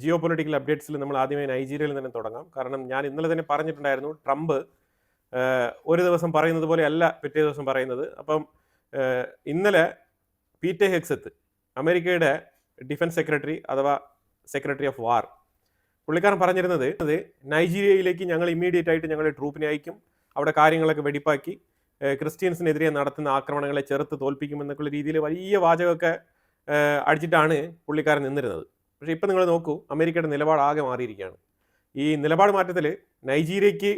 Geo political അപ്ഡേറ്റ്സിൽ നമ്മൾ ആദ്യമായി നൈജീരിയയിൽ തന്നെ തുടങ്ങാം. കാരണം ഞാൻ ഇന്നലെ തന്നെ പറഞ്ഞിട്ടുണ്ടായിരുന്നു ട്രംപ് ഒരു ദിവസം പറയുന്നത് പോലെ അല്ല പിറ്റേ ദിവസം പറയുന്നത്. അപ്പം ഇന്നലെ പീറ്റെ ഹെക്സത്ത് അമേരിക്കയുടെ ഡിഫൻസ് സെക്രട്ടറി അഥവാ സെക്രട്ടറി ഓഫ് വാർ പുള്ളിക്കാരൻ പറഞ്ഞിരുന്നത് അത് നൈജീരിയയിലേക്ക് ഞങ്ങൾ ഇമ്മീഡിയറ്റ് ആയിട്ട് ഞങ്ങളുടെ ട്രൂപ്പിനെ അയക്കും അവിടെ കാര്യങ്ങളൊക്കെ വെടിപ്പാക്കി ക്രിസ്ത്യൻസിനെതിരെ നടത്തുന്ന ആക്രമണങ്ങളെ ചെറുത്ത് തോൽപ്പിക്കുമെന്നൊക്കെയുള്ള രീതിയിൽ വലിയ വാചകമൊക്കെ അടിച്ചിട്ടാണ് പുള്ളിക്കാരൻ നിന്നിരുന്നത്. പക്ഷേ ഇപ്പം നിങ്ങൾ നോക്കൂ അമേരിക്കയുടെ നിലപാട് ആകെ മാറിയിരിക്കുകയാണ്. ഈ നിലപാട് മാറ്റത്തിൽ നൈജീരിയയ്ക്ക്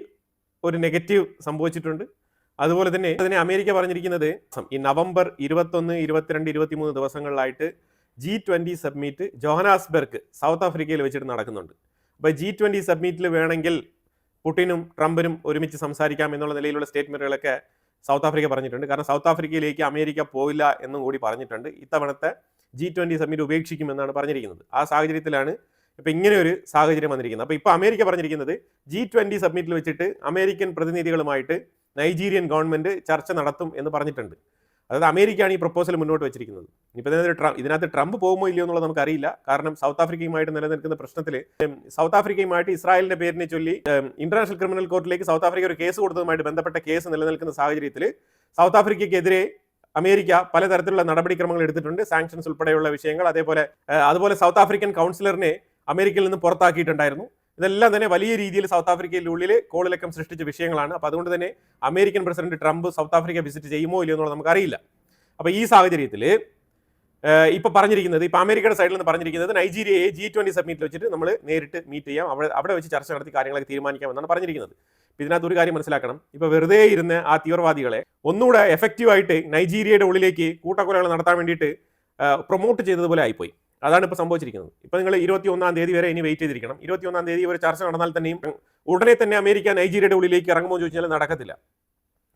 ഒരു നെഗറ്റീവ് സംഭവിച്ചിട്ടുണ്ട്. അതുപോലെ തന്നെ അതിനെ അമേരിക്ക പറഞ്ഞിരിക്കുന്നത് ഈ നവംബർ ഇരുപത്തൊന്ന് ഇരുപത്തിരണ്ട് ഇരുപത്തിമൂന്ന് ദിവസങ്ങളിലായിട്ട് G twenty summit Johannesburg South ആഫ്രിക്കയിൽ വെച്ചിട്ട് നടക്കുന്നുണ്ട്. അപ്പോൾ ജി ട്വന്റി സബ്മിറ്റിൽ വേണമെങ്കിൽ പുട്ടിനും ട്രംപിനും ഒരുമിച്ച് സംസാരിക്കാം എന്നുള്ള നിലയിലുള്ള സ്റ്റേറ്റ്മെന്റുകളൊക്കെ സൗത്ത് ആഫ്രിക്ക പറഞ്ഞിട്ടുണ്ട്. കാരണം സൗത്ത് ആഫ്രിക്കയിലേക്ക് അമേരിക്ക പോയില്ല എന്നും കൂടി പറഞ്ഞിട്ടുണ്ട്. ഇത്തവണത്തെ ജി ട്വന്റി സമ്മിറ്റ് ഉപേക്ഷിക്കുമെന്നാണ് പറഞ്ഞിരിക്കുന്നത്. ആ സാഹചര്യത്തിലാണ് ഇപ്പം ഇങ്ങനെ ഒരു സാഹചര്യം വന്നിരിക്കുന്നത്. അപ്പോൾ ഇപ്പോൾ അമേരിക്ക പറഞ്ഞിരിക്കുന്നത് ജി ട്വന്റി സബ്മിറ്റിൽ വെച്ചിട്ട് അമേരിക്കൻ പ്രതിനിധികളുമായിട്ട് നൈജീരിയൻ ഗവൺമെന്റ് ചർച്ച നടത്തും എന്ന് പറഞ്ഞിട്ടുണ്ട്. അതായത് അമേരിക്കയാണ് ഈ പ്രപ്പോസൽ മുന്നോട്ട് വെച്ചിരിക്കുന്നത്. ഇപ്പോൾ ഇതിനകത്ത് ട്രം- ഇതിനകത്ത് ട്രംപ് പോകുമോ ഇല്ലയോ എന്നുള്ളത് നമുക്കറിയില്ല. കാരണം സൗത്ത് ആഫ്രിക്കയുമായിട്ട് നിലനിൽക്കുന്ന പ്രശ്നത്തിൽ സൗത്ത് ആഫ്രിക്കയുമായിട്ട് ഇസ്രായേലിന്റെ പേരിനെ ചൊല്ലി ഇന്റർനാഷണൽ ക്രിമിനൽ കോർട്ടിലേക്ക് സൗത്ത് ആഫ്രിക്ക ഒരു കേസ് കൊടുത്തതുമായിട്ട് ബന്ധപ്പെട്ട കേസ് നിലനിൽക്കുന്ന സാഹചര്യത്തിൽ സൗത്ത് ആഫ്രിക്കയ്ക്കെതിരെ അമേരിക്ക പലതരത്തിലുള്ള നടപടിക്രമങ്ങൾ എടുത്തിട്ടുണ്ട്. സാങ്ഷൻസ് ഉൾപ്പെടെയുള്ള വിഷയങ്ങൾ. അതേപോലെ അതുപോലെ സൗത്ത് ആഫ്രിക്കൻ കൗൺസിലറിനെ അമേരിക്കയിൽ നിന്ന് പുറത്താക്കിയിട്ടുണ്ടായിരുന്നു. ഇതെല്ലാം തന്നെ വലിയ രീതിയിൽ സൗത്ത് ആഫ്രിക്കയിലുള്ളിൽ കോളിലക്കം സൃഷ്ടിച്ച വിഷയങ്ങളാണ്. അപ്പോൾ അതുകൊണ്ട് തന്നെ American president Trump South Africa visit ചെയ്യുമോ ഇല്ലയോ എന്നുള്ളത് നമുക്കറിയില്ല. അപ്പോൾ ഈ സാഹചര്യത്തിൽ ഇപ്പൊ പറഞ്ഞിരിക്കുന്നത് ഇപ്പോൾ അമേരിക്കയുടെ സൈഡിൽ നിന്ന് പറഞ്ഞിരിക്കുന്നത് നൈജീരിയയെ ജി ട്വന്റി സബ്മിറ്റിൽ വെച്ചിട്ട് നമ്മൾ നേരിട്ട് മീറ്റ് ചെയ്യാം. അവിടെ അവിടെ വെച്ച് ചർച്ച നടത്തി കാര്യങ്ങളൊക്കെ തീരുമാനിക്കാം എന്നാണ് പറഞ്ഞിരിക്കുന്നത്. ഇപ്പോൾ ഇതിനകത്ത് ഒരു കാര്യം മനസ്സിലാക്കണം. ഇപ്പോൾ വെറുതെ ഇരുന്ന് ആ തീവ്രവാദികളെ ഒന്നുകൂടെ എഫക്റ്റീവായിട്ട് നൈജീരിയയുടെ ഉള്ളിലേക്ക് കൂട്ടക്കൊലകൾ നടത്താൻ വേണ്ടിയിട്ട് പ്രൊമോട്ട് ചെയ്തതുപോലെ ആയിപ്പോയി. അതാണ് ഇപ്പോൾ സംഭവിച്ചിരിക്കുന്നത്. ഇപ്പോൾ നിങ്ങൾ ഇരുപത്തി ഒന്നാം തീയതി വരെ ഇനി വെയിറ്റ് ചെയ്തിരിക്കണം. ഇരുപത്തി ഒന്നാം തീയതി ഒരു ചർച്ച നടന്നാൽ തന്നെയും ഉടനെ തന്നെ അമേരിക്ക നൈജീരിയയുടെ ഉള്ളിലേക്ക് ഇറങ്ങുമോ എന്ന് ചോദിച്ചാൽ നടക്കത്തില്ല.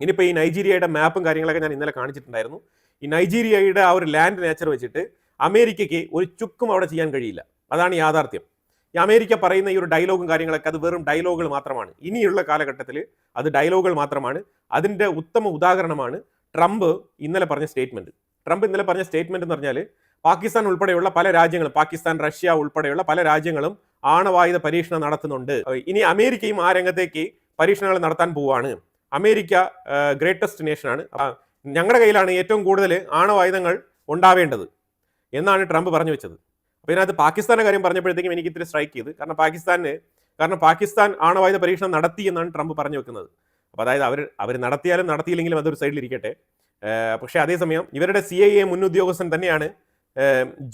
ഇനിയിപ്പോൾ ഈ നൈജീരിയയുടെ മാപ്പും കാര്യങ്ങളൊക്കെ ഞാൻ ഇന്നലെ കാണിച്ചിട്ടുണ്ടായിരുന്നു. ഈ നൈജീരിയയുടെ ആ ഒരു ലാൻഡ് നേച്ചർ വെച്ചിട്ട് അമേരിക്കയ്ക്ക് ഒരു ചുക്കും അവിടെ ചെയ്യാൻ കഴിയില്ല. അതാണ് യാഥാർത്ഥ്യം. ഈ അമേരിക്ക പറയുന്ന ഈ ഒരു ഡയലോഗും കാര്യങ്ങളൊക്കെ അത് വെറും ഡയലോഗുകൾ മാത്രമാണ്. ഇനിയുള്ള കാലഘട്ടത്തിൽ അത് ഡയലോഗുകൾ മാത്രമാണ്. അതിന്റെ ഉത്തമ ഉദാഹരണമാണ് ട്രംപ് ഇന്നലെ പറഞ്ഞ സ്റ്റേറ്റ്മെന്റ് ട്രംപ് ഇന്നലെ പറഞ്ഞ സ്റ്റേറ്റ്മെന്റ് എന്ന് പറഞ്ഞാൽ പാകിസ്ഥാൻ ഉൾപ്പെടെയുള്ള പല രാജ്യങ്ങളും പാകിസ്ഥാൻ റഷ്യ ഉൾപ്പെടെയുള്ള പല രാജ്യങ്ങളും ആണവായുധ പരീക്ഷണം നടത്തുന്നുണ്ട്. ഇനി അമേരിക്കയും ആ രംഗത്തേക്ക് പരീക്ഷണങ്ങൾ നടത്താൻ പോവുകയാണ് അമേരിക്ക ഗ്രേറ്റസ്റ്റ് നേഷനാണ് ഞങ്ങളുടെ കയ്യിലാണ് ഏറ്റവും കൂടുതൽ ആണവായുധങ്ങൾ ഉണ്ടാവേണ്ടത് എന്നാണ് ട്രംപ് പറഞ്ഞു വെച്ചത്. അപ്പോൾ ഇതിനകത്ത് പാകിസ്ഥാന്റെ കാര്യം പറഞ്ഞപ്പോഴത്തേക്കും എനിക്ക് ഇത്തിരി സ്ട്രൈക്ക് ചെയ്ത്. കാരണം പാകിസ്ഥാന് കാരണം പാകിസ്ഥാൻ ആണവായുധ പരീക്ഷണം നടത്തി എന്നാണ് ട്രംപ് പറഞ്ഞു വെക്കുന്നത്. അപ്പോൾ അതായത് അവർ അവർ നടത്തിയാലും നടത്തിയില്ലെങ്കിലും അതൊരു സൈഡിലിരിക്കട്ടെ പക്ഷേ അതേസമയം ഇവരുടെ സി ഐ എ മുൻ ഉദ്യോഗസ്ഥൻ തന്നെയാണ്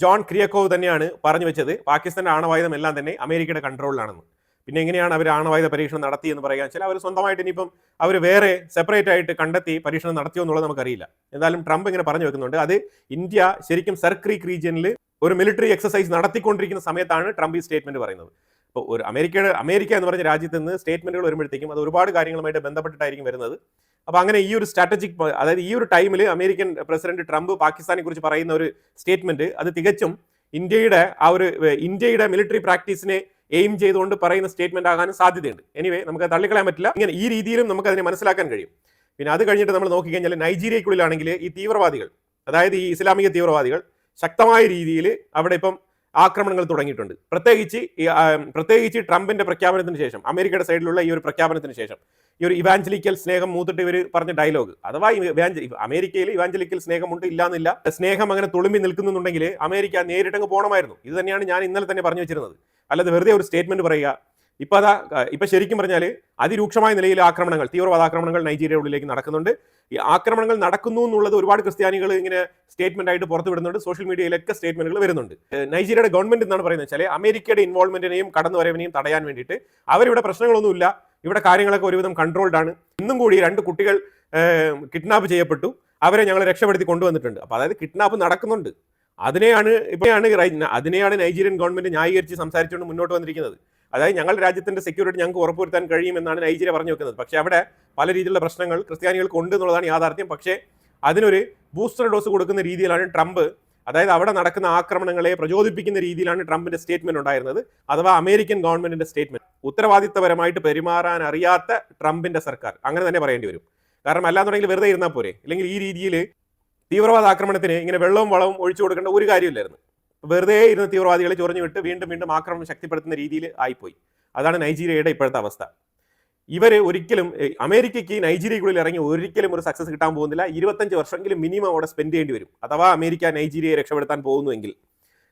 ജോൺ ക്രിയക്കോവ് തന്നെയാണ് പറഞ്ഞു വെച്ചത്. പാകിസ്ഥാന്റെ ആണവായുധം എല്ലാം തന്നെ അമേരിക്കയുടെ കൺട്രോളിലാണെന്ന് പിന്നെ എങ്ങനെയാണ് അവർ ആണവായുധ പരീക്ഷണം നടത്തി എന്ന് പറയാൻ വെച്ചാൽ അവർ സ്വന്തമായിട്ട് ഇനിയിപ്പം അവർ വേറെ സെപ്പറേറ്റ് ആയിട്ട് കണ്ടെത്തി പരീക്ഷണം നടത്തിയോ എന്നുള്ളത് നമുക്കറിയില്ല. എന്തായാലും ട്രംപ് ഇങ്ങനെ പറഞ്ഞു വെക്കുന്നുണ്ട്. അത് ഇന്ത്യ ശരിക്കും സർക്രീക്ക് റീജിയനിൽ ഒരു മിലിറ്ററി എക്സസൈസ് നടത്തിക്കൊണ്ടിരിക്കുന്ന സമയത്താണ് ട്രംപ് ഈ സ്റ്റേറ്റ്മെന്റ് പറയുന്നത്. ഇപ്പോൾ ഒരു അമേരിക്കയുടെ അമേരിക്ക എന്ന് പറഞ്ഞ രാജ്യത്ത് നിന്ന് സ്റ്റേറ്റ്മെന്റുകൾ വരുമ്പോഴത്തേക്കും അത് ഒരുപാട് കാര്യങ്ങളുമായിട്ട് ബന്ധപ്പെട്ടിട്ടായിരിക്കും വരുന്നത്. അപ്പോൾ അങ്ങനെ ഈ ഒരു സ്ട്രാറ്റജിക് അതായത് ഈ ഒരു ടൈമിൽ അമേരിക്കൻ പ്രസിഡന്റ് ട്രംപ് പാകിസ്ഥാനെ കുറിച്ച് പറയുന്ന ഒരു സ്റ്റേറ്റ്മെന്റ് അത് തികച്ചും ഇന്ത്യയുടെ ആ ഒരു ഇന്ത്യയുടെ മിലിറ്ററി പ്രാക്ടീസിനെ എയിം ചെയ്തുകൊണ്ട് പറയുന്ന സ്റ്റേറ്റ്മെന്റ് ആകാനും സാധ്യതയുണ്ട്. എനിവേ നമുക്ക് തള്ളിക്കളയാൻ പറ്റില്ല. ഇങ്ങനെ ഈ രീതിയിലും നമുക്ക് അതിനെ മനസ്സിലാക്കാൻ കഴിയും. പിന്നെ അത് കഴിഞ്ഞിട്ട് നമ്മൾ നോക്കിക്കഴിഞ്ഞാൽ നൈജീരിയക്കുള്ളിലാണെങ്കിൽ ഈ തീവ്രവാദികൾ അതായത് ഈ ഇസ്ലാമിക തീവ്രവാദികൾ ശക്തമായ രീതിയിൽ അവിടെ ഇപ്പം ആക്രമണങ്ങൾ തുടങ്ങിയിട്ടുണ്ട്. പ്രത്യേകിച്ച് പ്രത്യേകിച്ച് ട്രംപിന്റെ പ്രഖ്യാപനത്തിന് ശേഷം അമേരിക്കയുടെ സൈഡിലുള്ള ഈ ഒരു പ്രഖ്യാപനത്തിന് ശേഷം ഈ ഒരു ഇവാഞ്ചലിക്കൽ സ്നേഹം മൂത്തിട്ട് ഇവർ പറഞ്ഞ ഡയലോഗ്. അഥവാ അമേരിക്കയിൽ ഇവാഞ്ചലിക്കൽ സ്നേഹമുണ്ട് ഇല്ലാന്നില്ല. സ്നേഹം അങ്ങനെ തുളുമ്പി നിൽക്കുന്നുണ്ടെങ്കിൽ അമേരിക്ക നേരിട്ടങ്ങ് പോകണമായിരുന്നു ഇത് തന്നെയാണ് ഞാൻ ഇന്നലെ തന്നെ പറഞ്ഞു വെച്ചിരുന്നത്. അല്ലാതെ വെറുതെ ഒരു സ്റ്റേറ്റ്മെന്റ് പറയുക ഇപ്പൊ അതാ അഹ് ഇപ്പൊ ശരിക്കും പറഞ്ഞാൽ അതിരൂക്ഷമായ നിലയിൽ ആക്രമണങ്ങൾ തീവ്രവാദ ആക്രമണങ്ങൾ നൈജീരിയയുടെ ഉള്ളിലേക്ക് നടക്കുന്നുണ്ട്. ഈ ആക്രമണങ്ങൾ നടക്കുന്നു എന്നുള്ളത് ഒരുപാട് ക്രിസ്ത്യാനികൾ ഇങ്ങനെ സ്റ്റേറ്റ്മെന്റ് ആയിട്ട് പുറത്തു വിടുന്നുണ്ട് സോഷ്യൽ മീഡിയയിലൊക്കെ സ്റ്റേറ്റ്മെന്റുകൾ വരുന്നുണ്ട്. നൈജീരിയയുടെ ഗവൺമെന്റ് എന്നാണ് പറയുന്നത് വെച്ചാൽ അമേരിക്കയുടെ ഇൻവോൾവ്മെന്റിനെയും കടന്നുവരവിനെയും തടയാൻ വേണ്ടിയിട്ട് അവരിവിടെ പ്രശ്നങ്ങളൊന്നുമില്ല. ഇവിടെ കാര്യങ്ങളൊക്കെ ഒരുവിധം കൺട്രോൾഡ് ആണ്. ഇന്നും കൂടി രണ്ട് കുട്ടികൾ കിഡ്നാപ്പ് ചെയ്യപ്പെട്ടു. അവരെ ഞങ്ങൾ രക്ഷപ്പെടുത്തി കൊണ്ടുവന്നിട്ടുണ്ട്. അപ്പോൾ അതായത് കിഡ്നാപ്പ് നടക്കുന്നുണ്ട്. അതിനെയാണ് ഇപ്പോഴാണ് അതിനെയാണ് നൈജീരിയൻ ഗവൺമെന്റ് ന്യായീകരിച്ച് സംസാരിച്ചുകൊണ്ട് മുന്നോട്ട് വന്നിരിക്കുന്നത്. അതായത് ഞങ്ങളുടെ രാജ്യത്തിന്റെ സെക്യൂരിറ്റി ഞങ്ങൾക്ക് ഉറപ്പുവരുത്താൻ കഴിയുമെന്നാണ് നൈജീരിയ പറഞ്ഞു വെക്കുന്നത്. പക്ഷേ അവിടെ പല രീതിയിലുള്ള പ്രശ്നങ്ങൾ ക്രിസ്ത്യാനികൾക്ക് ഉണ്ട് എന്നുള്ളതാണ് യാഥാർത്ഥ്യം. പക്ഷേ അതിനൊരു ബൂസ്റ്റർ ഡോസ് കൊടുക്കുന്ന രീതിയിലാണ് ട്രംപ് അതായത് അവിടെ നടക്കുന്ന ആക്രമണങ്ങളെ പ്രചോദിപ്പിക്കുന്ന രീതിയിലാണ് ട്രംപിന്റെ സ്റ്റേറ്റ്മെന്റ് ഉണ്ടായിരുന്നത് അഥവാ അമേരിക്കൻ ഗവൺമെന്റിന്റെ സ്റ്റേറ്റ്മെന്റ് ഉത്തരവാദിത്തപരമായിട്ട് പെരുമാറാൻ അറിയാത്ത ട്രംപിന്റെ സർക്കാർ. അങ്ങനെ തന്നെ പറയേണ്ടി വരും. കാരണം അല്ലാന്നുണ്ടെങ്കിൽ വെറുതെ ഇരുന്നാൽ പോരെ. അല്ലെങ്കിൽ ഈ രീതിയിൽ തീവ്രവാദ ആക്രമണത്തിന് ഇങ്ങനെ വെള്ളവും വളവും ഒഴിച്ചു കൊടുക്കേണ്ട ഒരു കാര്യമില്ലായിരുന്നു. വെറുതെ ഇരുന്ന് തീവ്രവാദികളെ ചൊറിഞ്ഞു വിട്ട് വീണ്ടും വീണ്ടും ആക്രമണം ശക്തിപ്പെടുത്തുന്ന രീതിയിൽ ആയിപ്പോയി. അതാണ് നൈജീരിയയുടെ ഇപ്പോഴത്തെ അവസ്ഥ. ഇവർ ഒരിക്കലും അമേരിക്കയ്ക്ക് നൈജീരിയക്കുള്ളിൽ ഇറങ്ങി ഒരിക്കലും ഒരു സക്സസ് കിട്ടാൻ പോകുന്നില്ല. ഇരുപത്തഞ്ച് വർഷമെങ്കിലും മിനിമം അവിടെ സ്പെൻഡ് ചെയ്യേണ്ടി വരും. അഥവാ അമേരിക്ക നൈജീരിയയെ രക്ഷപ്പെടുത്താൻ പോകുന്നുവെങ്കിൽ.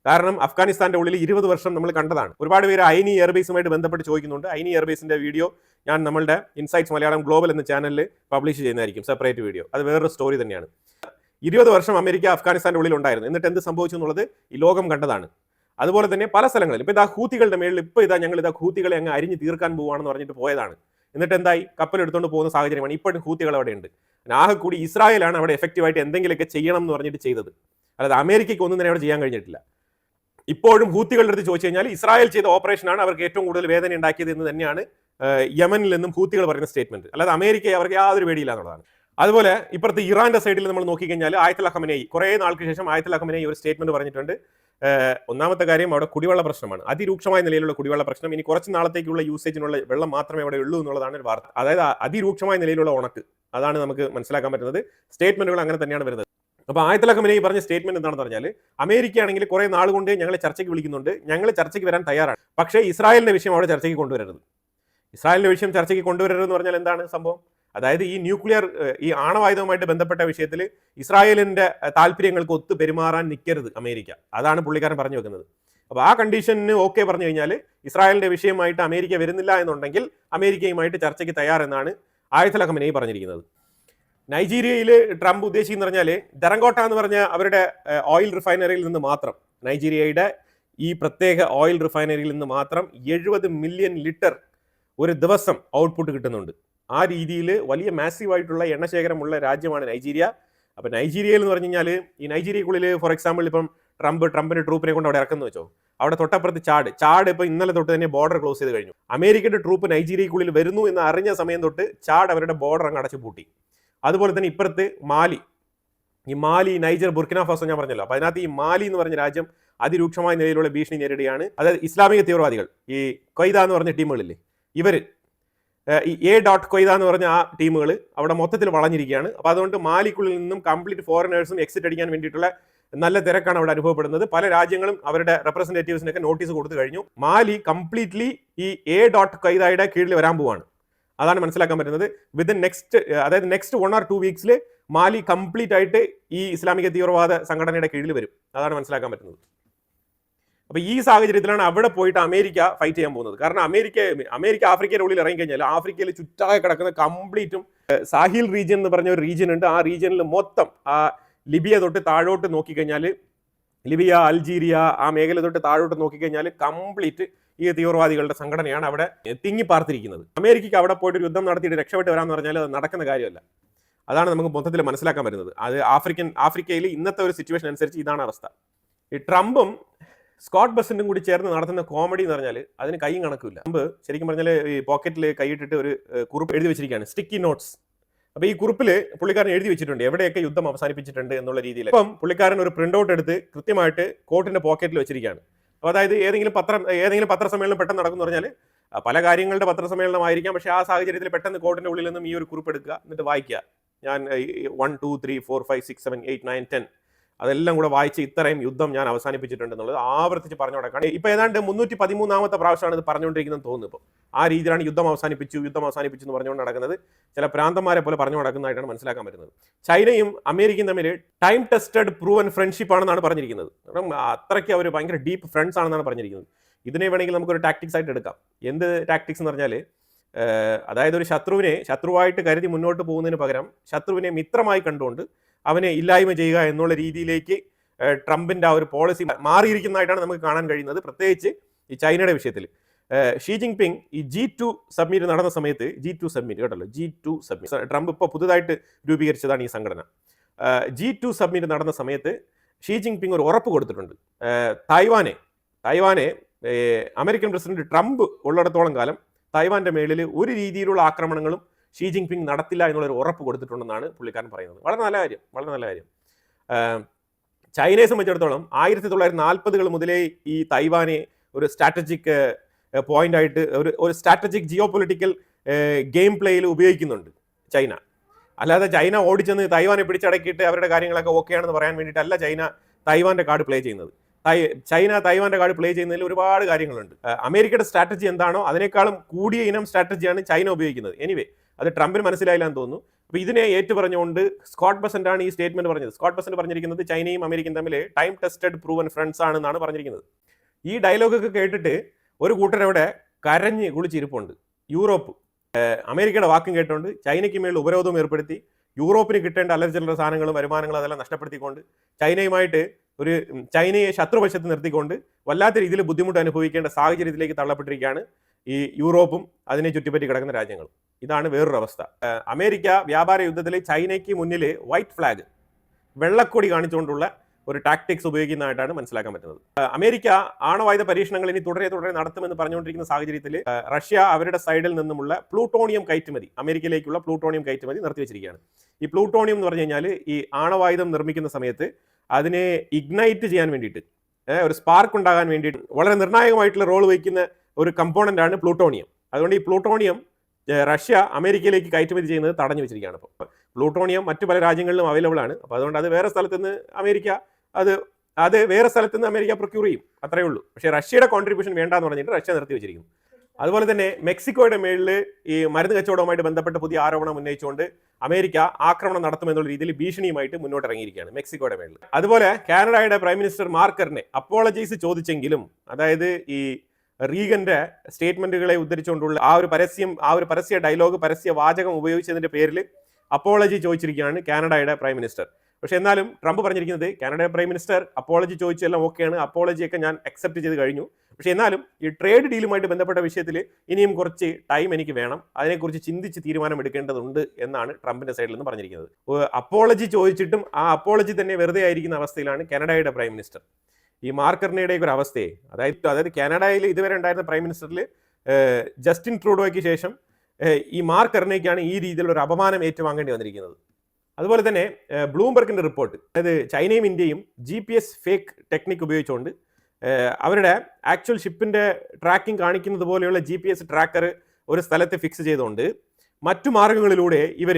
കാരണം അഫ്ഗാനിസ്ഥാന്റെ ഉള്ളിൽ ഇരുപത് വർഷം നമ്മൾ കണ്ടതാണ്. ഒരുപാട് പേര് ഐനി എയർബേസുമായിട്ട് ബന്ധപ്പെട്ട് ചോദിക്കുന്നുണ്ട്. ഐനി എയർബേസിന്റെ വീഡിയോ ഞാൻ നമ്മളുടെ ഇൻസൈറ്റ്സ് മലയാളം ഗ്ലോബൽ എന്ന ചാനലിൽ പബ്ലിഷ് ചെയ്യുന്നതായിരിക്കും സെപ്പറേറ്റ് വീഡിയോ അത് വേറൊരു സ്റ്റോറി തന്നെയാണ്. ഇരുപത് വർഷം അമേരിക്ക അഫ്ഗാനിസ്ഥാന്റെ ഉള്ളിൽ ഉണ്ടായിരുന്നു എന്നിട്ട് എന്ത് സംഭവിച്ചു എന്നുള്ളത് ഈ ലോകം കണ്ടതാണ്. അതുപോലെ തന്നെ പല സ്ഥലങ്ങളിലും. ഇപ്പോൾ ഇതാ ഹൂത്തികളുടെ മേളിൽ ഇപ്പോൾ ഇതാ ഞങ്ങൾ ഇതാ ഹൂത്തികളെ അങ്ങ് അരിഞ്ഞ് തീർക്കാൻ പോവാണെന്ന് പറഞ്ഞിട്ട് പോയതാണ്. എന്നിട്ട് എന്തായി? കപ്പൽ എടുത്തുകൊണ്ട് പോകുന്ന സാഹചര്യമാണ്. ഇപ്പോഴും ഹൂത്തികൾ അവിടെ ഉണ്ട്. ആകെ കൂടി ഇസ്രായേലാണ് അവിടെ എഫക്റ്റീവായിട്ട് എന്തെങ്കിലുമൊക്കെ ചെയ്യണം എന്ന് പറഞ്ഞിട്ട് ചെയ്തത്. അല്ലാതെ അമേരിക്കയ്ക്ക് ഒന്നും തന്നെ അവിടെ ചെയ്യാൻ കഴിഞ്ഞിട്ടില്ല. ഇപ്പോഴും ഹൂത്തികളുടെ അടുത്ത് ചോദിച്ചു കഴിഞ്ഞാൽ ഇസ്രായേൽ ചെയ്ത ഓപ്പറേഷനാണ് അവർക്ക് ഏറ്റവും കൂടുതൽ വേദന ഉണ്ടാക്കിയത് എന്ന് തന്നെയാണ് യമനിൽ നിന്നും ഹൂത്തികൾ പറയുന്ന സ്റ്റേറ്റ്മെന്റ് അല്ലാതെ അമേരിക്കയെ അവർക്ക് യാതൊരു പേടിയില്ല എന്നുള്ളതാണ്. അതുപോലെ ഇപ്പുറത്ത് ഇറാന്റെ സൈഡിൽ നമ്മൾ നോക്കിക്കഴിഞ്ഞാൽ ആയത്തല അഹമനയി കുറേ നാൾക്ക് ശേഷം ആയത്തുള്ള അഹമനയി ഒരു സ്റ്റേറ്റ്മെന്റ് പറഞ്ഞിട്ടുണ്ട്. ഒന്നാമത്തെ കാര്യം അവിടെ കുടിവെള്ള പ്രശ്നമാണ്. അതിരൂക്ഷമായ നിലയിലുള്ള കുടിവെള്ള പ്രശ്നം. ഇനി കുറച്ച് നാളത്തേക്കുള്ള യൂസേജിനുള്ള വെള്ളം മാത്രമേ അവിടെ ഉള്ളൂ എന്നുള്ളതാണ് ഒരു വാർത്ത. അതായത് അതിരൂക്ഷമായ നിലയിലുള്ള ഉണക്ക്. അതാണ് നമുക്ക് മനസ്സിലാക്കാൻ പറ്റുന്നത്. സ്റ്റേറ്റ്മെന്റുകൾ അങ്ങനെ തന്നെയാണ് വരുന്നത്. അപ്പോൾ ആയത്തുള്ള ഖമനേയി പറഞ്ഞ സ്റ്റേറ്റ്മെന്റ് എന്താണെന്ന് പറഞ്ഞാൽ അമേരിക്ക ആണെങ്കിൽ കുറെ നാൾ കൊണ്ട് ഞങ്ങളെ ചർച്ചയ്ക്ക് വിളിക്കുന്നുണ്ട്. ഞങ്ങൾ ചർച്ചയ്ക്ക് വരാൻ തയ്യാറാണ്. പക്ഷേ ഇസ്രായേലിന്റെ വിഷയം അവിടെ ചർച്ചയ്ക്ക് കൊണ്ടുവരരുത്. ഇസ്രായേലിന്റെ വിഷയം ചർച്ചയ്ക്ക് കൊണ്ടുവരരുത് എന്ന് പറഞ്ഞാൽ എന്താണ് സംഭവം? അതായത് ഈ ന്യൂക്ലിയർ ഈ ആണവായുധവുമായിട്ട് ബന്ധപ്പെട്ട വിഷയത്തിൽ ഇസ്രായേലിന്റെ താല്പര്യങ്ങൾക്ക് ഒത്തു പെരുമാറാൻ നിൽക്കരുത് അമേരിക്ക. അതാണ് പുള്ളിക്കാരൻ പറഞ്ഞു വെക്കുന്നത്. അപ്പോൾ ആ കണ്ടീഷന് ഓക്കെ പറഞ്ഞു കഴിഞ്ഞാൽ ഇസ്രായേലിന്റെ വിഷയമായിട്ട് അമേരിക്ക വരുന്നില്ല എന്നുണ്ടെങ്കിൽ അമേരിക്കയുമായിട്ട് ചർച്ചയ്ക്ക് തയ്യാറെന്നാണ് ഖമനയി പറഞ്ഞിരിക്കുന്നത്. നൈജീരിയയിൽ ട്രംപ് ഉദ്ദേശിക്കുന്ന പറഞ്ഞാൽ ദരങ്കോട്ട എന്ന് പറഞ്ഞ അവരുടെ ഓയിൽ റിഫൈനറിയിൽ നിന്ന് മാത്രം നൈജീരിയയുടെ ഈ പ്രത്യേക ഓയിൽ റിഫൈനറിയിൽ നിന്ന് മാത്രം എഴുപത് മില്യൺ ലിറ്റർ ഒരു ദിവസം ഔട്ട്പുട്ട് കിട്ടുന്നുണ്ട്. ആ രീതിയിൽ വലിയ മാസീവ് ആയിട്ടുള്ള എണ്ണശേഖരമുള്ള രാജ്യമാണ് നൈജീരിയ. അപ്പൊ നൈജീരിയയിൽ എന്ന് പറഞ്ഞു കഴിഞ്ഞാൽ ഈ നൈജീരിയക്കുള്ളിൽ ഫോർ എക്സാമ്പിൾ ഇപ്പം ട്രംപ് ട്രംപിന്റെ ട്രൂപ്പിനെ കൊണ്ട് അവിടെ ഇറക്കുന്നു വെച്ചോ. അവിടെ തൊട്ടപ്പുറത്ത് ചാട് ചാട് ഇപ്പോൾ ഇന്നലെ തൊട്ട് തന്നെ ബോർഡർ ക്ലോസ് ചെയ്ത് കഴിഞ്ഞു. അമേരിക്കയുടെ ട്രൂപ്പ് നൈജീരിയക്കുള്ളിൽ വരുന്നു എന്ന് അറിഞ്ഞ സമയം തൊട്ട് ചാട് അവരുടെ ബോർഡർ അങ്ങ് അടച്ചു പൂട്ടി. അതുപോലെ തന്നെ ഇപ്പുറത്ത് മാലി. ഈ മാലി നൈജർ ബുർക്കിന ഫാസോ ഞാൻ പറഞ്ഞല്ലോ. അപ്പൊ അതിനകത്ത് ഈ മാലി എന്ന് പറഞ്ഞ രാജ്യം അതിരൂക്ഷമായ നിലയിലുള്ള ഭീഷണി നേരിടുകയാണ്. അതായത് ഇസ്ലാമിക തീവ്രവാദികൾ. ഈ കൊയ്ത എന്ന് പറഞ്ഞ ടീമുകളില്ലേ. ഇവർ എ ഡോട്ട് കൊയ്ത എന്ന് പറഞ്ഞ ആ ടീമുകൾ അവിടെ മൊത്തത്തിൽ വളഞ്ഞിരിക്കുകയാണ്. അപ്പോൾ അതുകൊണ്ട് മാലിക്കുള്ളിൽ നിന്നും കംപ്ലീറ്റ് ഫോറിനേഴ്സും എക്സിറ്റ് അടിക്കാൻ വേണ്ടിയിട്ടുള്ള നല്ല തിരക്കാണ് അവിടെ അനുഭവപ്പെടുന്നത്. പല രാജ്യങ്ങളും അവരുടെ റെപ്രസെന്റേറ്റീവ്സിനൊക്കെ നോട്ടീസ് കൊടുത്തു കഴിഞ്ഞു. മാലി കംപ്ലീറ്റ്ലി ഈ എ ഡോട്ട് കൊയ്തയുടെ കീഴിൽ വരാൻ പോവാണ്. അതാണ് മനസ്സിലാക്കാൻ പറ്റുന്നത്. വിത്തിൻ നെക്സ്റ്റ് അതായത് നെക്സ്റ്റ് വൺ ആർ ടു വീക്സിൽ മാലി കംപ്ലീറ്റ് ആയിട്ട് ഈ ഇസ്ലാമിക തീവ്രവാദ സംഘടനയുടെ കീഴിൽ വരും. അതാണ് മനസ്സിലാക്കാൻ പറ്റുന്നത്. അപ്പൊ ഈ സാഹചര്യത്തിലാണ് അവിടെ പോയിട്ട് അമേരിക്ക ഫൈറ്റ് ചെയ്യാൻ പോകുന്നത്. കാരണം അമേരിക്ക അമേരിക്ക ആഫ്രിക്കയുടെ ഉള്ളിൽ ഇറങ്ങി കഴിഞ്ഞാൽ ആഫ്രിക്കയിൽ ചുറ്റാകെ കിടക്കുന്ന കംപ്ലീറ്റും സാഹിൽ റീജിയൻ എന്ന് പറഞ്ഞ ഒരു റീജിയൻ ഉണ്ട്. ആ റീജിയനിൽ മൊത്തം ആ ലിബിയ തൊട്ട് താഴോട്ട് നോക്കിക്കഴിഞ്ഞാൽ ലിബിയ അൾജീരിയ ആ മേഖല തൊട്ട് താഴോട്ട് നോക്കിക്കഴിഞ്ഞാൽ കംപ്ലീറ്റ് ഈ തീവ്രവാദികളുടെ സംഘടനയാണ് അവിടെ തിങ്ങി പാർത്തിരിക്കുന്നത്. അമേരിക്കയ്ക്ക് അവിടെ പോയിട്ട് ഒരു യുദ്ധം നടത്തിയിട്ട് രക്ഷപ്പെട്ട് വരാമെന്ന് പറഞ്ഞാൽ അത് നടക്കുന്ന കാര്യമല്ല. അതാണ് നമുക്ക് മൊത്തത്തിൽ മനസ്സിലാക്കാൻ പറ്റുന്നത്. അത് ആഫ്രിക്കൻ ആഫ്രിക്കയിൽ ഇന്നത്തെ ഒരു സിറ്റുവേഷൻ അനുസരിച്ച് ഇതാണ് അവസ്ഥ. ഈ ട്രംപും സ്കോട്ട് ബസ്സിന്റെ കൂടി ചേർന്ന് നടത്തുന്ന കോമഡി എന്ന് പറഞ്ഞാൽ അതിന് കൈയും കണക്കില്ല മുമ്പ് ശരിക്കും പറഞ്ഞാൽ ഈ പോക്കറ്റിൽ കൈയിട്ടിട്ട് ഒരു കുറിപ്പ് എഴുതി വെച്ചിരിക്കുകയാണ്. സ്റ്റിക്കി നോട്ട്സ് അപ്പോൾ ഈ കുറിപ്പിൽ പുള്ളിക്കാരൻ എഴുതി വെച്ചിട്ടുണ്ട്. എവിടെയൊക്കെ യുദ്ധം അവസാനിപ്പിച്ചിട്ടുണ്ട് എന്നുള്ള രീതിയിൽ. ഇപ്പം പുള്ളിക്കാരൻ ഒരു പ്രിന്റ് ഔട്ട് എടുത്ത് കൃത്യമായിട്ട് കോട്ടിന്റെ പോക്കറ്റിൽ വെച്ചിരിക്കുകയാണ്. അപ്പോൾ അതായത് ഏതെങ്കിലും പത്രം ഏതെങ്കിലും പത്രസമ്മേളനം പെട്ടെന്ന് നടക്കുന്നു പറഞ്ഞാൽ പല കാര്യങ്ങളുടെ പത്രസമ്മേളനമായിരിക്കാം. പക്ഷേ ആ സാഹചര്യത്തിൽ പെട്ടെന്ന് കോട്ടിന്റെ ഉള്ളിൽ നിന്നും ഈ ഒരു കുറിപ്പ് എടുക്കുക. എന്നിട്ട് വായിക്കുക. ഞാൻ one two three four five six seven eight nine ten അതെല്ലാം കൂടെ വായിച്ച് ഇത്രയും യുദ്ധം ഞാൻ അവസാനിപ്പിച്ചിട്ടുണ്ട് എന്നുള്ളത് ആവർത്തിച്ച് പറഞ്ഞു കൊടുക്കാൻ ഇപ്പൊ ഏതാണ്ട് മുന്നൂറ്റി പതിമൂന്നാമത്തെ പ്രാവശ്യമാണ് ഇത് പറഞ്ഞുകൊണ്ടിരിക്കുന്നത് തോന്നുന്നു ഇപ്പോൾ ആ രീതിയിലാണ് യുദ്ധം അവസാനിപ്പിച്ചു യുദ്ധം അവസാനിപ്പിച്ചു എന്ന് പറഞ്ഞുകൊണ്ട് നടക്കുന്നത്. ചില പ്രാന്തന്മാരെ പോലെ പറഞ്ഞു നടക്കുന്നതായിട്ടാണ് മനസ്സിലാക്കാൻ പറ്റുന്നത്. ചൈനയും അമേരിക്കയും തമ്മിൽ ടൈം ടെസ്റ്റഡ് പ്രൂവൻ ഫ്രണ്ട്ഷിപ്പ് ആണെന്നാണ് പറഞ്ഞിരിക്കുന്നത്. അത്രയ്ക്ക് അവർ ഭയങ്കര ഡീപ്പ് ഫ്രണ്ട്സ് ആണെന്നാണ് പറഞ്ഞിരിക്കുന്നത്. ഇതിനെ വേണമെങ്കിൽ നമുക്കൊരു ടാക്ടിക്സ് ആയിട്ട് എടുക്കാം. എന്ത് ടാക്ടിക്സ് എന്ന് പറഞ്ഞാൽ അതായത് ഒരു ശത്രുവിനെ ശത്രുവായിട്ട് കരുതി മുന്നോട്ട് പോകുന്നതിന് പകരം ശത്രുവിനെ മിത്രമായി കണ്ടുകൊണ്ട് അവനെ ഇല്ലായ്മ ചെയ്യുക എന്നുള്ള രീതിയിലേക്ക് ട്രംപിന്റെ ആ ഒരു പോളിസി മാറിയിരിക്കുന്നതായിട്ടാണ് നമുക്ക് കാണാൻ കഴിയുന്നത്. പ്രത്യേകിച്ച് ഈ ചൈനയുടെ വിഷയത്തിൽ. ഷീ ജിങ് പിങ് ഈ ജി ടു സബ്മിറ്റ് നടന്ന സമയത്ത് ജി ടു സബ്മിറ്റ് കേട്ടല്ലോ ജി ടു സബ്മിറ്റ്. ട്രംപ് ഇപ്പോൾ പുതുതായിട്ട് രൂപീകരിച്ചതാണ് ഈ സംഘടന. ജി ടു സബ്മിറ്റ് നടന്ന സമയത്ത് ഷീ ജിങ് പിങ് ഒരു ഉറപ്പ് കൊടുത്തിട്ടുണ്ട്. തായ്വാനെ തായ്വാനെ അമേരിക്കൻ പ്രസിഡന്റ് ട്രംപ് ഉള്ളിടത്തോളം കാലം തായ്വാന്റെ മേളിൽ ഒരു രീതിയിലുള്ള ആക്രമണങ്ങളും ഷീ പിങ് നടത്തില്ല എന്നുള്ളൊരു ഉറപ്പ് കൊടുത്തിട്ടുണ്ടെന്നാണ് പുള്ളിക്കാരൻ പറയുന്നത്. വളരെ നല്ല കാര്യം വളരെ നല്ല കാര്യം. ചൈനയെ സംബന്ധിച്ചിടത്തോളം ആയിരത്തി തൊള്ളായിരത്തി നാൽപ്പതുകൾ മുതലേ ഈ തൈവാനെ ഒരു സ്ട്രാറ്റജിക് പോയിന്റ് ആയിട്ട് ഒരു ഒരു സ്ട്രാറ്റജിക് ജിയോ പൊളിറ്റിക്കൽ ഗെയിം പ്ലേയിൽ ഉപയോഗിക്കുന്നുണ്ട് ചൈന. അല്ലാതെ ചൈന ഓടിച്ചെന്ന് തൈവാനെ പിടിച്ചടക്കിയിട്ട് അവരുടെ കാര്യങ്ങളൊക്കെ ഓക്കെ ആണെന്ന് പറയാൻ വേണ്ടിയിട്ടല്ല ചൈന തൈവാന്റെ കാർഡ് പ്ലേ ചെയ്യുന്നത്. ചൈന തൈവാന്റെ കാർഡ് പ്ലേ ചെയ്യുന്നതിൽ ഒരുപാട് കാര്യങ്ങളുണ്ട്. അമേരിക്കയുടെ സ്ട്രാറ്റജി എന്താണോ അതിനേക്കാളും കൂടിയ ഇനം സ്ട്രാറ്റജിയാണ് ചൈന ഉപയോഗിക്കുന്നത്. എനിവേ അത് ട്രംപിന് മനസ്സിലായില്ല എന്ന് തോന്നുന്നു. അപ്പോൾ ഇതിനെ ഏറ്റു പറഞ്ഞുകൊണ്ട് സ്കോട്ട് ബസന്റ് ആണ് ഈ സ്റ്റേറ്റ്മെന്റ് പറഞ്ഞത്. സ്കോട്ട് ബസന്റ് പറഞ്ഞിരിക്കുന്നത് ചൈനയും അമേരിക്കയും തമ്മിൽ ടൈം ടെസ്റ്റഡ് പ്രൂവൻ ഫ്രണ്ട്സ് ആണെന്നാണ് പറഞ്ഞിരിക്കുന്നത്. ഈ ഡയലോഗൊക്കെ കേട്ടിട്ട് ഒരു കൂട്ടരവിടെ കരഞ്ഞ് കുളിച്ചിരിപ്പുണ്ട്. യൂറോപ്പ് അമേരിക്കയുടെ വാക്കും കേട്ടുകൊണ്ട് ചൈനയ്ക്ക് മേൽ ഉപരോധം ഏർപ്പെടുത്തി യൂറോപ്പിന് കിട്ടേണ്ട അലർജിലുള്ള സാധനങ്ങളും വരുമാനങ്ങളും അതെല്ലാം നഷ്ടപ്പെടുത്തിക്കൊണ്ട് ചൈനയുമായിട്ട് ഒരു ചൈനയെ ശത്രുപക്ഷത്ത് നിർത്തിക്കൊണ്ട് വല്ലാത്ത രീതിയിൽ ബുദ്ധിമുട്ട് അനുഭവിക്കേണ്ട സാഹചര്യത്തിലേക്ക് തള്ളപ്പെട്ടിരിക്കുകയാണ് ഈ യൂറോപ്പും അതിനെ ചുറ്റിപ്പറ്റി കിടക്കുന്ന രാജ്യങ്ങളും. ഇതാണ് വേറൊരു അവസ്ഥ അമേരിക്ക വ്യാപാര യുദ്ധത്തിൽ ചൈനയ്ക്ക് മുന്നിൽ വൈറ്റ് ഫ്ലാഗ് വെള്ളക്കൊടി കാണിച്ചുകൊണ്ടുള്ള ഒരു ടാക്ടിക്സ് ഉപയോഗിക്കുന്നതായിട്ടാണ് മനസ്സിലാക്കാൻ പറ്റുന്നത്. അമേരിക്ക ആണവായുധ പരീക്ഷണങ്ങൾ ഇനി തുടരെ തുടരെ നടത്തുമെന്ന് പറഞ്ഞുകൊണ്ടിരിക്കുന്ന സാഹചര്യത്തിൽ റഷ്യ അവരുടെ സൈഡിൽ നിന്നുമുള്ള പ്ലൂട്ടോണിയം കയറ്റുമതി അമേരിക്കയിലേക്കുള്ള പ്ലൂട്ടോണിയം കയറ്റുമതി നിർത്തിവെച്ചിരിക്കുകയാണ് ഈ പ്ലൂട്ടോണിയം എന്ന് പറഞ്ഞു കഴിഞ്ഞാൽ ഈ ആണവായുധം നിർമ്മിക്കുന്ന സമയത്ത് അതിനെ ഇഗ്നൈറ്റ് ചെയ്യാൻ വേണ്ടിയിട്ട് ഒരു സ്പാർക്ക് ഉണ്ടാകാൻ വേണ്ടിയിട്ട് വളരെ നിർണായകമായിട്ടുള്ള റോൾ വഹിക്കുന്ന ഒരു കമ്പോണന്റ് ആണ് പ്ലൂട്ടോണിയം. അതുകൊണ്ട് ഈ പ്ലൂട്ടോണിയം റഷ്യ അമേരിക്കയിലേക്ക് കയറ്റുമതി ചെയ്യുന്നത് തടഞ്ഞു വെച്ചിരിക്കുകയാണ് ഇപ്പോൾ പ്ലൂട്ടോണിയം മറ്റു പല രാജ്യങ്ങളിലും അവൈലബിൾ ആണ്. അപ്പോൾ അതുകൊണ്ട് അത് വേറെ സ്ഥലത്ത് നിന്ന് അമേരിക്ക അത് അത് വേറെ സ്ഥലത്ത് നിന്ന് അമേരിക്ക പ്രൊക്യൂർ ചെയ്യും. അത്രയേ ഉള്ളൂ. പക്ഷേ റഷ്യയുടെ കോൺട്രിബ്യൂഷൻ വേണ്ടാന്ന് പറഞ്ഞിട്ട് റഷ്യ നിർത്തി വെച്ചിരിക്കുന്നു. അതുപോലെ തന്നെ മെക്സിക്കോയുടെ മേളിൽ ഈ മരുന്ന് കച്ചവടവുമായിട്ട് ബന്ധപ്പെട്ട പുതിയ ആരോപണം ഉന്നയിച്ചുകൊണ്ട് അമേരിക്ക ആക്രമണം നടത്തുമെന്നുള്ള രീതിയിൽ ഭീഷണിയുമായിട്ട് മുന്നോട്ട് ഇറങ്ങിയിരിക്കുകയാണ് മെക്സിക്കോയുടെ മേളിൽ അതുപോലെ കാനഡയുടെ പ്രൈം മിനിസ്റ്റർ മാർക്കറിനെ അപ്പോളജൈസ് ചോദിച്ചെങ്കിലും അതായത് ഈ റീഗന്റെ സ്റ്റേറ്റ്മെന്റുകളെ ഉദ്ധരിച്ചുകൊണ്ടുള്ള ആ ഒരു പരസ്യം ആ ഒരു പരസ്യ ഡയലോഗ് പരസ്യ വാചകം ഉപയോഗിച്ചതിന്റെ പേരിൽ അപ്പോളജി ചോദിച്ചിരിക്കുകയാണ് കാനഡയുടെ പ്രൈം മിനിസ്റ്റർ. പക്ഷെ എന്നാലും ട്രംപ് പറഞ്ഞിരിക്കുന്നത് കാനഡയുടെ പ്രൈം മിനിസ്റ്റർ അപ്പോളജി ചോദിച്ചെല്ലാം ഓക്കെയാണ് അപ്പോളജിയൊക്കെ ഞാൻ അക്സെപ്റ്റ് ചെയ്ത് കഴിഞ്ഞു. പക്ഷെ എന്നാലും ഈ ട്രേഡ് ഡീലുമായിട്ട് ബന്ധപ്പെട്ട വിഷയത്തിൽ ഇനിയും കുറച്ച് ടൈം എനിക്ക് വേണം. അതിനെക്കുറിച്ച് ചിന്തിച്ച് തീരുമാനമെടുക്കേണ്ടതുണ്ട് എന്നാണ് ട്രംപിന്റെ സൈഡിൽ നിന്ന് പറഞ്ഞിരിക്കുന്നത്. അപ്പോളജി ചോദിച്ചിട്ടും ആ അപ്പോളജി തന്നെ വെറുതെ ആയിരിക്കുന്ന അവസ്ഥയിലാണ് കാനഡയുടെ പ്രൈം മിനിസ്റ്റർ. ഈ മാർക്കറിനയുടെ ഒരു അവസ്ഥയെ. അതായത് അതായത് കാനഡയിൽ ഇതുവരെ ഉണ്ടായിരുന്ന പ്രൈം മിനിസ്റ്ററിൽ ജസ്റ്റിൻ ട്രൂഡോയ്ക്ക് ശേഷം ഈ മാർക്കറിനേക്കാണ് ഈ രീതിയിലുള്ള ഒരു അപമാനം ഏറ്റുവാങ്ങേണ്ടി വന്നിരിക്കുന്നത്. അതുപോലെ തന്നെ ബ്ലൂംബർഗിന്റെ റിപ്പോർട്ട് അതായത് ചൈനയും ഇന്ത്യയും G P S fake technique ഉപയോഗിച്ചുകൊണ്ട് അവരുടെ ആക്ച്വൽ ഷിപ്പിന്റെ ട്രാക്കിംഗ് കാണിക്കുന്നത് പോലെയുള്ള ജി പി എസ് ട്രാക്കർ ഒരു സ്ഥലത്ത് ഫിക്സ് ചെയ്തുകൊണ്ട് മറ്റു മാർഗങ്ങളിലൂടെ ഇവർ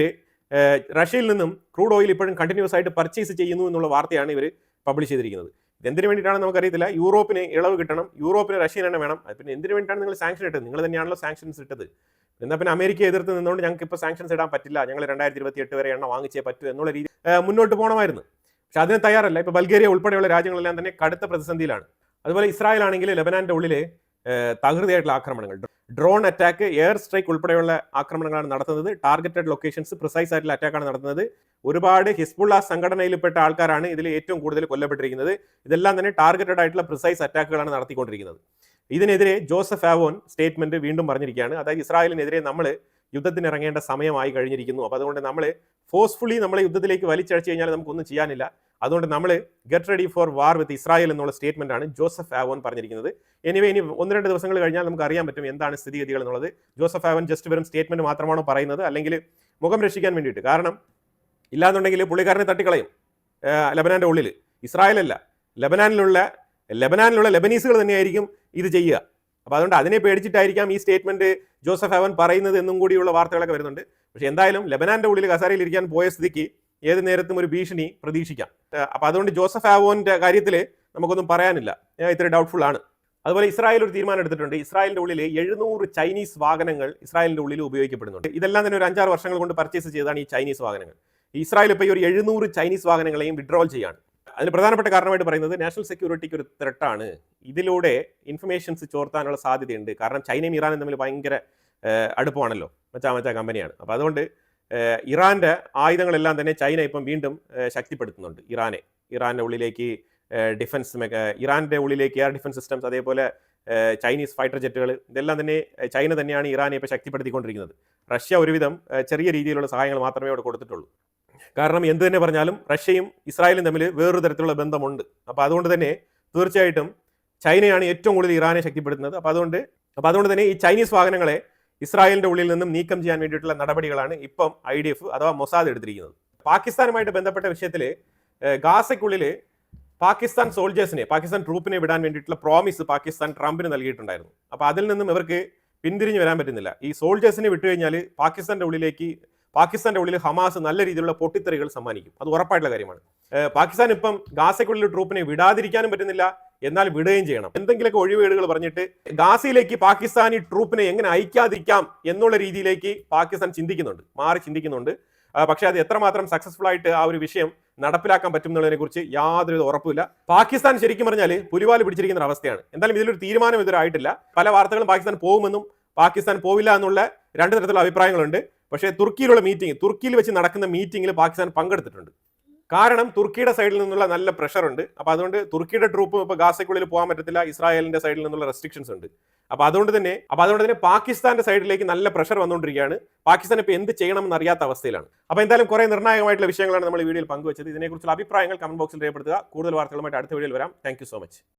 റഷ്യയിൽ നിന്നും ക്രൂഡ് ഓയിൽ ഇപ്പോഴും കണ്ടിന്യൂസ് ആയിട്ട് പർച്ചേസ് ചെയ്യുന്നു എന്നുള്ള വാർത്തയാണ് ഇവർ പബ്ലിഷ് ചെയ്തിരിക്കുന്നത്. ഇതെന്തിനു വേണ്ടിയിട്ടാണ് നമുക്കറിയത്തില്ല. യൂറോപ്പിന് ഇളവ് കിട്ടണം. യൂറോപ്പിന് റഷ്യൻ തന്നെ വേണം. പിന്നെ എന്തിനു വേണ്ടിയിട്ടാണ് നിങ്ങൾ സാങ്ഷൻ ഇട്ടത്? നിങ്ങൾ തന്നെയാണല്ലോ സാങ്ഷൻസ് ഇട്ടത്. എന്നാൽ പിന്നെ അമേരിക്കയെ എതിർത്ത് നിന്നുകൊണ്ട് ഞങ്ങൾക്ക് ഇപ്പോൾ സാങ്ഷൻസ് ഇടാൻ പറ്റില്ല. ഞങ്ങൾ രണ്ടായിരത്തി ഇരുപത്തി എട്ട് വരെ എണ്ണ വാങ്ങിച്ചേ പറ്റൂ എന്നുള്ള രീതി മുന്നോട്ട് പോകണമായിരുന്നു പക്ഷെ അതിന് തയ്യാറല്ല. ഇപ്പോൾ ബൾഗേറിയ ഉൾപ്പെടെയുള്ള രാജ്യങ്ങളെല്ലാം തന്നെ കടുത്ത പ്രതിസന്ധിയിലാണ്. അതുപോലെ ഇസ്രായേൽ ആണെങ്കിൽ ലെബനാന്റെ ഉള്ളിൽ തകൃതിയായിട്ടുള്ള ആക്രമണങ്ങൾ. ഡ്രോൺ അറ്റാക്ക് എയർ സ്ട്രൈക്ക് ഉൾപ്പെടെയുള്ള ആക്രമണങ്ങളാണ് നടത്തുന്നത്. ടാർഗറ്റഡ് ലൊക്കേഷൻസ് പ്രിസൈസ് ആയിട്ടുള്ള അറ്റാക്കാണ് നടത്തുന്നത്. ഒരുപാട് ഹിസ്ബുള്ള സംഘടനയിൽപ്പെട്ട ആൾക്കാരാണ് ഇതിൽ ഏറ്റവും കൂടുതൽ കൊല്ലപ്പെട്ടിരിക്കുന്നത്. ഇതെല്ലാം തന്നെ ടാർഗറ്റഡ് ആയിട്ടുള്ള പ്രിസൈസ് അറ്റാക്കുകളാണ് നടത്തിക്കൊണ്ടിരിക്കുന്നത്. ഇതിനെതിരെ ജോസഫ് ആവോൻ സ്റ്റേറ്റ്മെന്റ് വീണ്ടും പറഞ്ഞിരിക്കുകയാണ്. അതായത് ഇസ്രായേലിനെതിരെ നമ്മൾ യുദ്ധത്തിന് ഇറങ്ങേണ്ട സമയമായി കഴിഞ്ഞിരിക്കുന്നു. അപ്പോൾ അതുകൊണ്ട് നമ്മൾ ഫോഴ്സ്ഫുള്ളി നമ്മളെ യുദ്ധത്തിലേക്ക് വലിച്ചഴച്ചു കഴിഞ്ഞാൽ നമുക്കൊന്നും ചെയ്യാനില്ല. അതുകൊണ്ട് നമ്മൾ get ready for war with Israel എന്നുള്ള സ്റ്റേറ്റ്മെന്റ് ആണ് ജോസഫ് ആവോൻ പറഞ്ഞിരിക്കുന്നത്. എനിവേ ഇനി ഒന്ന് രണ്ട് ദിവസങ്ങൾ കഴിഞ്ഞാൽ നമുക്ക് അറിയാൻ പറ്റും എന്താണ് സ്ഥിതിഗതികൾ എന്നുള്ളത്. ജോസഫ് ആവൻ ജസ്റ്റ് വെറും സ്റ്റേറ്റ്മെന്റ് മാത്രമാണോ പറയുന്നത്? അല്ലെങ്കിൽ മുഖം രക്ഷിക്കാൻ വേണ്ടിയിട്ട്. കാരണം ഇല്ലാന്നുണ്ടെങ്കിൽ പുള്ളിക്കാരനെ തട്ടിക്കളയും. ലബനാന്റെ ഉള്ളിൽ ഇസ്രായേലല്ല ലബനാനിലുള്ള ലബനാനിലുള്ള ലബനീസുകൾ തന്നെയായിരിക്കും ഇത് ചെയ്യുക. അപ്പോൾ അതുകൊണ്ട് അതിനെ പേടിച്ചിട്ടായിരിക്കാം ഈ സ്റ്റേറ്റ്മെന്റ് ജോസഫ് അവൻ പറയുന്നത് എന്നും കൂടിയുള്ള വാർത്തകളൊക്കെ വരുന്നുണ്ട്. പക്ഷേ എന്തായാലും ലബനാന്റെ ഉള്ളിൽ കസാരയിൽ ഇരിക്കാൻ പോയ സ്ഥിതിക്ക് ഏത് നേരത്തും ഒരു ഭീഷണി പ്രതീക്ഷിക്കാം. അപ്പൊ അപ്പോൾ അതുകൊണ്ട് ജോസഫ് ആവോന്റെ കാര്യത്തിൽ നമുക്കൊന്നും പറയാനില്ല. ഇത്ര ഡൗട്ട്ഫുൾ ആണ്. അതുപോലെ ഇസ്രായേൽ ഒരു തീരുമാനം എടുത്തിട്ടുണ്ട്. ഇസ്രായേലിന്റെ ഉള്ളിൽ എഴുന്നൂറ് ചൈനീസ് വാഹനങ്ങൾ ഇസ്രായേലിന്റെ ഉള്ളിൽ ഉപയോഗിക്കപ്പെടുന്നുണ്ട്. ഇതെല്ലാം തന്നെ ഒരു അഞ്ചാറ് വർഷങ്ങൾ കൊണ്ട് പർച്ചേസ് ചെയ്തതാണ് ഈ ചൈനീസ് വാഹനങ്ങൾ. ഇസ്രായേൽ ഇപ്പോൾ ഈ ഒരു എഴുന്നൂറ് ചൈനീസ് വാഹനങ്ങളെയും വിഡ്രോൾ ചെയ്യാണ്. അതിന് പ്രധാനപ്പെട്ട കാരണമായിട്ട് പറയുന്നത് നാഷണൽ സെക്യൂരിറ്റിക്ക് ഒരു ത്രെട്ടാണ് ഇതിലൂടെ ഇൻഫർമേഷൻസ് ചോർത്താനുള്ള സാധ്യതയുണ്ട്. കാരണം ചൈനയും ഇറാനും തമ്മിൽ ഭയങ്കര അടുപ്പമാണല്ലോ. മച്ചാ മച്ചാ കമ്പനിയാണ്. അപ്പോൾ അതുകൊണ്ട് ഏഹ്, ഇറാന്റെ ആയുധങ്ങളെല്ലാം തന്നെ ചൈന ഇപ്പം വീണ്ടും ശക്തിപ്പെടുത്തുന്നുണ്ട് ഇറാനെ. ഇറാന്റെ ഉള്ളിലേക്ക് ഡിഫൻസ് മെക്ക- ഇറാന്റെ ഉള്ളിലേക്ക് എയർ ഡിഫൻസ് സിസ്റ്റംസ് അതേപോലെ ചൈനീസ് ഫൈറ്റർ ജെറ്റുകൾ ഇതെല്ലാം തന്നെ ചൈന തന്നെയാണ് ഇറാനെ ഇപ്പോൾ ശക്തിപ്പെടുത്തിക്കൊണ്ടിരിക്കുന്നത്. റഷ്യ ഒരുവിധം ചെറിയ രീതിയിലുള്ള സഹായങ്ങൾ മാത്രമേ അവിടെ കൊടുത്തിട്ടുള്ളൂ. കാരണം എന്ത് തന്നെ പറഞ്ഞാലും റഷ്യയും ഇസ്രായേലും തമ്മിൽ വേറൊരു തരത്തിലുള്ള ബന്ധമുണ്ട്. അപ്പോൾ അതുകൊണ്ട് തന്നെ തീർച്ചയായിട്ടും ചൈനയാണ് ഏറ്റവും കൂടുതൽ ഇറാനെ ശക്തിപ്പെടുത്തുന്നത്. അപ്പോൾ അതുകൊണ്ട് അപ്പോൾ അതുകൊണ്ട് തന്നെ ഈ ചൈനീസ് വാഹനങ്ങളെ ഇസ്രായേലിന്റെ ഉള്ളിൽ നിന്നും നീക്കം ചെയ്യാൻ വേണ്ടിയിട്ടുള്ള നടപടികളാണ് ഇപ്പം ഐ ഡി എഫ് അഥവാ മൊസാദ് എടുത്തിരിക്കുന്നത്. പാകിസ്ഥാനുമായിട്ട് ബന്ധപ്പെട്ട വിഷയത്തിൽ ഗാസയ്ക്കുള്ളിൽ പാകിസ്ഥാൻ സോൾജേഴ്സിനെ പാകിസ്ഥാൻ ട്രൂപ്പിനെ വിടാൻ വേണ്ടിയിട്ടുള്ള പ്രോമിസ് പാകിസ്ഥാൻ ട്രംപിന് നൽകിയിട്ടുണ്ടായിരുന്നു. അപ്പോൾ അതിൽ നിന്നും ഇവർക്ക് പിന്തിരിഞ്ഞു വരാൻ പറ്റുന്നില്ല. ഈ സോൾജേഴ്സിനെ വിട്ടു കഴിഞ്ഞാൽ പാകിസ്ഥാന്റെ ഉള്ളിലേക്ക് പാകിസ്ഥാന്റെ ഉള്ളിൽ ഹമാസ് നല്ല രീതിയിലുള്ള പൊട്ടിത്തെറികൾ സമ്മാനിക്കും. അത് ഉറപ്പായിട്ടുള്ള കാര്യമാണ്. പാകിസ്ഥാൻ ഇപ്പം ഗാസയ്ക്കുള്ളിൽ ട്രൂപ്പിനെ വിടാതിരിക്കാനും പറ്റുന്നില്ല. എന്നാൽ വിടുകയും ചെയ്യണം. എന്തെങ്കിലുമൊക്കെ ഒഴിവുകേടുകൾ പറഞ്ഞിട്ട് ഗാസിയിലേക്ക് പാകിസ്ഥാനി ട്രൂപ്പിനെ എങ്ങനെ അയക്കാതിരിക്കാം എന്നുള്ള രീതിയിലേക്ക് പാകിസ്ഥാൻ ചിന്തിക്കുന്നുണ്ട് മാറി ചിന്തിക്കുന്നുണ്ട്. പക്ഷെ പക്ഷേ അത് എത്രമാത്രം സക്സസ്ഫുൾ ആയിട്ട് ആ ഒരു വിഷയം നടപ്പിലാക്കാൻ പറ്റും എന്നുള്ളതിനെ കുറിച്ച് യാതൊരു ഉറപ്പില്ല പാകിസ്ഥാൻ ശരിക്കും പറഞ്ഞാൽ പുലിവാൽ പിടിച്ചിരിക്കുന്ന ഒരു അവസ്ഥയാണ്. എന്തായാലും ഇതിലൊരു തീരുമാനം ഇതുവരെ ആയിട്ടില്ല. പല വാർത്തകളും പാകിസ്ഥാൻ പോകുമെന്നും പാകിസ്ഥാൻ പോവില്ല എന്നുള്ള രണ്ട് തരത്തിലുള്ള അഭിപ്രായങ്ങളുണ്ട്. പക്ഷേ തുർക്കിയിലുള്ള മീറ്റിംഗ് തുർക്കിയിൽ വെച്ച് നടക്കുന്ന മീറ്റിംഗിൽ പാകിസ്ഥാൻ പങ്കെടുത്തിട്ടുണ്ട്. കാരണം തുർക്കിയുടെ സൈഡിൽ നിന്നുള്ള നല്ല പ്രഷർ ഉണ്ട്. അപ്പോൾ അതുകൊണ്ട് തുർക്കിയുടെ ട്രൂപ്പും ഇപ്പൊ ഗാസയ്ക്കുള്ളിൽ പോകാൻ പറ്റത്തില്ല. ഇസ്രായേലിന്റെ സൈഡിൽ നിന്നുള്ള റെസ്ട്രിക്ഷൻസ് ഉണ്ട്. അപ്പോൾ അതുകൊണ്ട് തന്നെ അപ്പോൾ അതുകൊണ്ട് തന്നെ പാകിസ്ഥാന്റെ സൈഡിലേക്ക് നല്ല പ്രഷർ വന്നുകൊണ്ടിരിക്കുകയാണ്. പാകിസ്ഥാൻ ഇപ്പൊ എന്ത് ചെയ്യണമെന്ന് അറിയാത്ത അവസ്ഥയിലാണ്. അപ്പോൾ എന്തായാലും കുറേ നിർണായകമായിട്ടുള്ള വിഷയങ്ങളാണ് നമ്മൾ ഈ വീഡിയോയിൽ പങ്കുവച്ചത്. ഇതിനെക്കുറിച്ചുള്ള അഭിപ്രായങ്ങൾ കമന്റ് ബോക്സിൽ രേഖപ്പെടുത്തുക. കൂടുതൽ വാർത്തകളുമായിട്ട് അടുത്ത വീഡിയോയിൽ വരാം. Thank so much